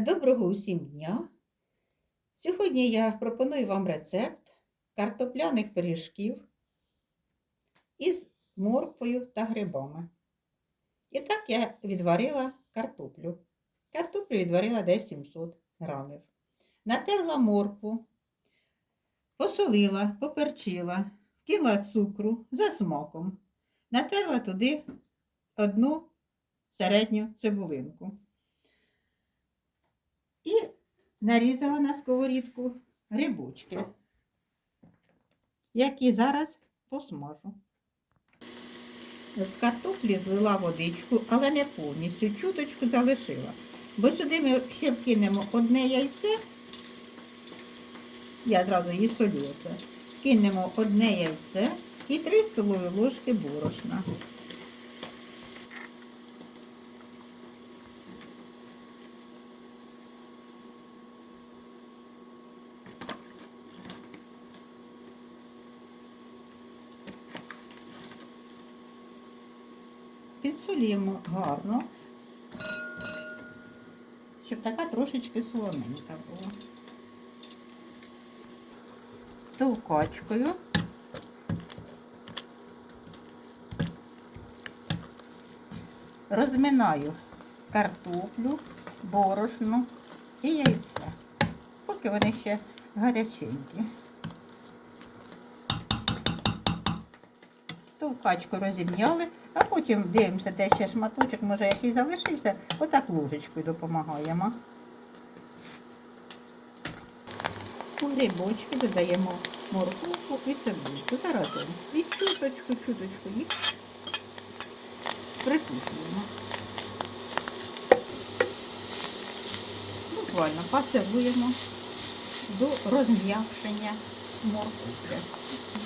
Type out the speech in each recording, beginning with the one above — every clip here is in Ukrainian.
Доброго усім дня! Сьогодні я пропоную вам рецепт картопляних пиріжків із морквою та грибами. І так я відварила картоплю. Картоплю відварила десь 700 грамів. Натерла моркву, посолила, поперчила, вкинула цукру за смаком. Натерла туди одну середню цибулинку. І нарізала на сковорідку грибочки, які зараз посмажу. З картоплі злила водичку, але не повністю, чуточку залишила. Бо сюди ми ще вкинемо одне яйце, я одразу її солю оце, кинемо одне яйце і 3 столові ложки борошна. Підсолюємо гарно, щоб така трошечки солоненька була. Товкачкою. Розминаю картоплю, борошно і яйце, поки вони ще гаряченькі. Товкачку розім'яли, а потім дивимося, де ще шматочок, може який залишився, отак ложечкою допомагаємо. У грибочки додаємо морковку і цибульку. Заразом. І чуточку, чуточку їх прикусуємо. Буквально пасируємо до розм'якшення морковки.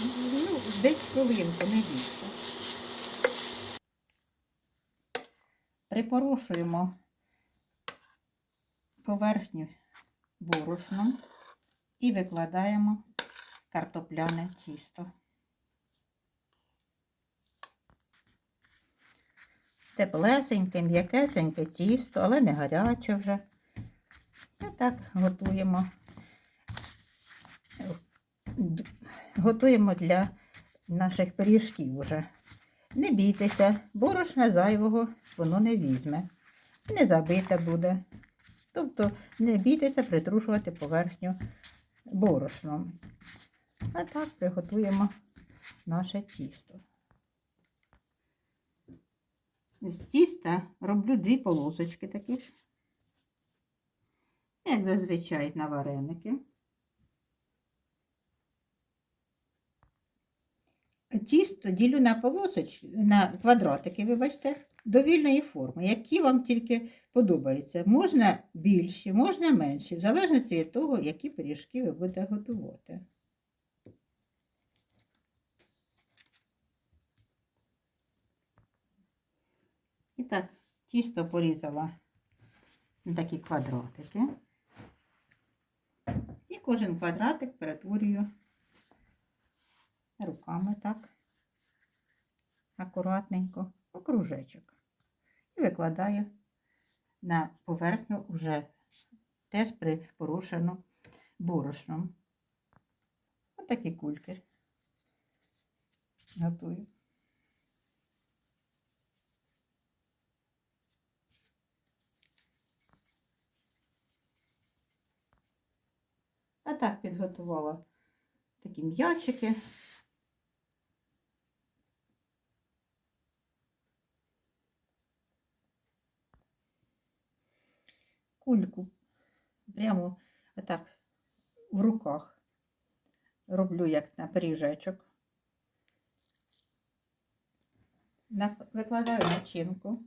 Ну, десь хвилинку, не більше. Припорошуємо поверхню борошном і викладаємо картопляне тісто. Теплесеньке, м'якесеньке тісто, але не гаряче вже. І так готуємо. Готуємо для наших пиріжків вже. Не бійтеся, борошна зайвого воно не візьме, не забите буде. Тобто не бійтеся притрушувати поверхню борошном. А так приготуємо наше тісто. З тіста роблю дві полосочки такі, ж, як зазвичай на вареники. Тісто ділю на полосоч, на квадратики, вибачте, довільної форми, які вам тільки подобаються. Можна більші, можна менші, в залежності від того, які пиріжки ви будете готувати. І так, тісто порізала на такі квадратики. І кожен квадратик перетворюю руками так, акуратненько, у кружечок. І викладаю на поверхню вже теж припорошену борошном. Ось такі кульки готую. А так підготувала такі м'ячики. Кульку прямо отак в руках роблю як на пиріжечок. Викладаю начинку.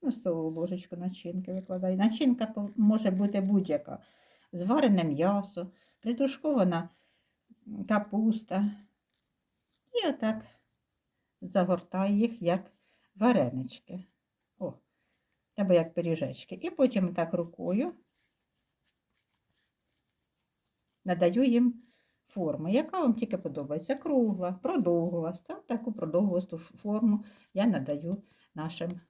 Ну, столову ложечку начинки викладаю. Начинка може бути будь-яка. Зварене м'ясо, притушкована капуста. І отак загортаю їх як варенички. Або як пиріжечки. І потім так рукою надаю їм форму, яка вам тільки подобається. Кругла, продовгуваста. Таку продовгувасту форму я надаю нашим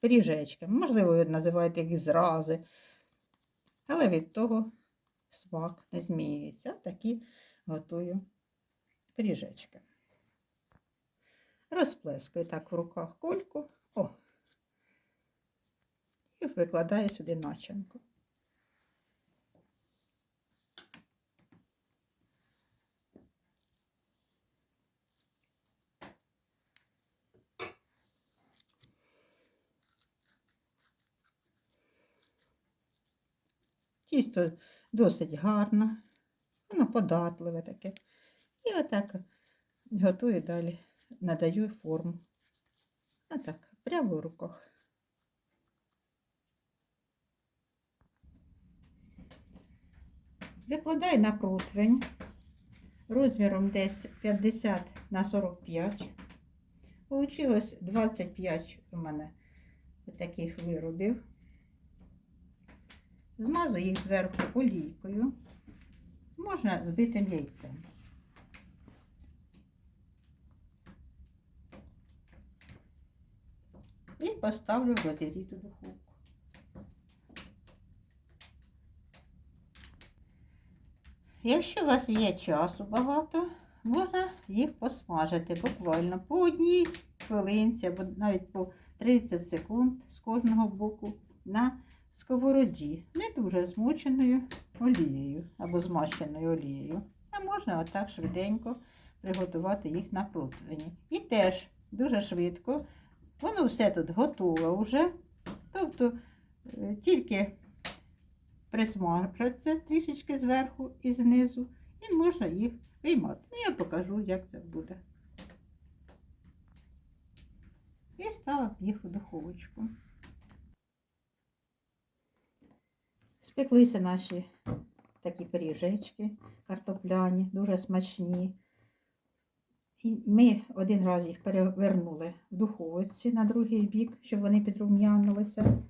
пиріжечками. Можливо, ви називаєте їх зрази. Але від того смак не змінюється. Такі готую пиріжечки. Розплескую так в руках кульку. О. І викладаю сюди начинку. Тісто досить гарне, воно податливе таке. І отак готую далі, надаю форму. Отак, прямо в руках. Викладаю на противень розміром десь 50 на 45. Получилось 25 у мене таких виробів. Змазую їх зверху олійкою. Можна збитим яйцем. І поставлю в розігріту духовку. Якщо у вас є часу багато, можна їх посмажити буквально по одній хвилинці або навіть по 30 секунд з кожного боку на сковороді, не дуже змоченою олією або змащеною олією. А можна отак швиденько приготувати їх на противні. І теж дуже швидко. Воно все тут готове вже. Тобто е, тільки присмажаться трішечки зверху і знизу, і можна їх виймати. Ну, я покажу, як це буде. І ставив їх у духовочку. Спеклися наші такі пиріжечки картопляні, дуже смачні. І ми один раз їх перевернули в духовці на другий бік, щоб вони підрум'янилися.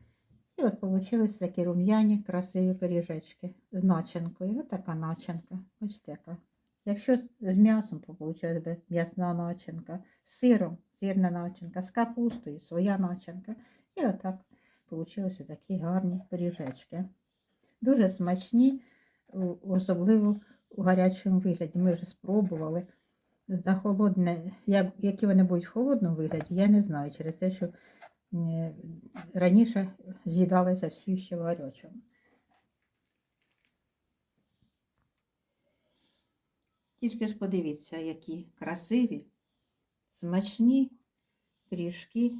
І от вийшли такі рум'яні, красиві пиріжечки з начинкою. Ось така начинка. Ось така. Якщо з м'ясом, то виходить би м'ясна начинка, з сиром сирна начинка, з капустою своя начинка. І отак вийшли такі гарні пиріжечки. Дуже смачні, особливо у гарячому вигляді. Ми вже спробували. За холодне, як, які вони будуть в холодному вигляді, я не знаю через те, що раніше з'їдалися всі ще в. Тільки ж подивіться, які красиві, смачні пиріжки,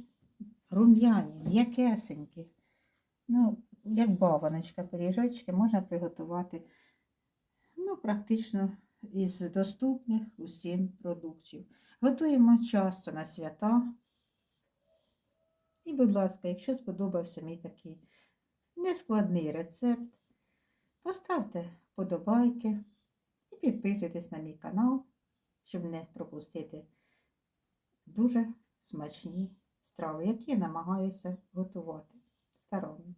рум'яні, м'якесенькі. Ну, як баваночка, пиріжочки можна приготувати ну, практично із доступних усім продуктів. Готуємо часто на свята. І, будь ласка, якщо сподобався мій такий нескладний рецепт, поставте вподобайки і підписуйтесь на мій канал, щоб не пропустити дуже смачні страви, які я намагаюся готувати старанно.